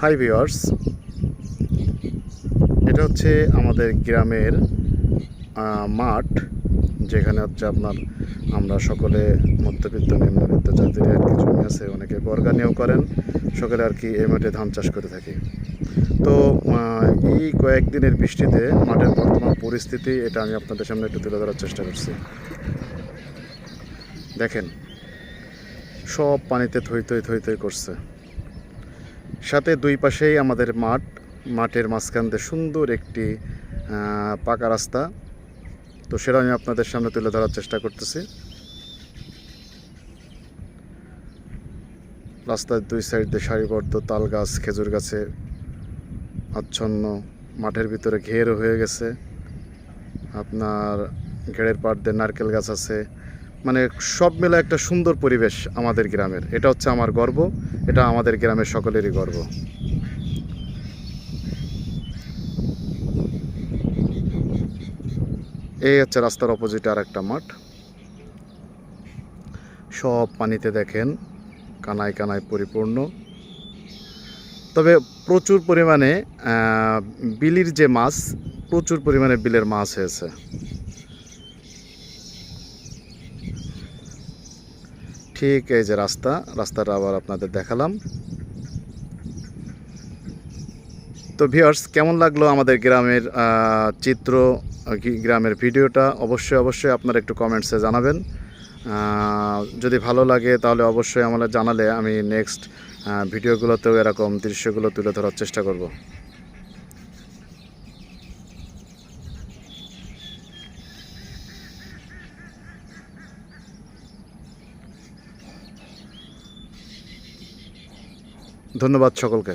High viewers এটা হচ্ছে আমাদের গ্রামের মাঠ, যেখানে হচ্ছে আপনার আমরা সকলে মধ্যবিত্ত, নিম্নবিত্ত যাদের আর কি জমি আছে। অনেকে বর্গা নিয়েও করেন, সকলে আর কি এই মাঠে ধান চাষ করে থাকি। তো এই কয়েকদিনের বৃষ্টিতে মাঠের বর্তমান পরিস্থিতি, এটা আমি আপনাদের সামনে একটু তুলে ধরার চেষ্টা করছি। দেখেন, সব পানিতে থই থই থই থই করছে। সাথে দুই পাশেই আমাদের মাঠ, মাঠের মাঝখান দিয়ে সুন্দর একটি পাকা রাস্তা। তো সেটা আমি আপনাদের সামনে তুলে ধরার চেষ্টা করতেছি। রাস্তার দুই সাইড দিয়ে সারিবদ্ধ তাল গাছ, খেজুর গাছে আচ্ছন্ন, মাঠের ভিতরে ঘেরও হয়ে গেছে। আপনার ঘেরের পাড় দিয়ে নারকেল গাছ আছে। মানে সব মিলে একটা সুন্দর পরিবেশ আমাদের গ্রামের। এটা হচ্ছে আমার গর্ব, এটা আমাদের গ্রামের সকলেরই গর্ব। এই হচ্ছে রাস্তার অপোজিটে আর একটা মাঠ। সব পানিতে দেখেন, কানায় কানায় পরিপূর্ণ। তবে প্রচুর পরিমাণে বিলির যে মাছ, প্রচুর পরিমাণে বিলের মাছ হয়েছে। ঠিক এই যে রাস্তা, রাস্তাটা আবার আপনাদের দেখালাম। তো ভিউয়ার্স, কেমন লাগল আমাদের গ্রামের চিত্র গ্রামের ভিডিওটা? অবশ্যই অবশ্যই আপনারা একটু কমেন্টসে জানাবেন। যদি ভালো লাগে তাহলে অবশ্যই আমাদের জানালে আমি নেক্সট ভিডিওগুলোতেও এরকম দৃশ্যগুলো তুলে ধরার চেষ্টা করব। ধন্যবাদ সকলকে।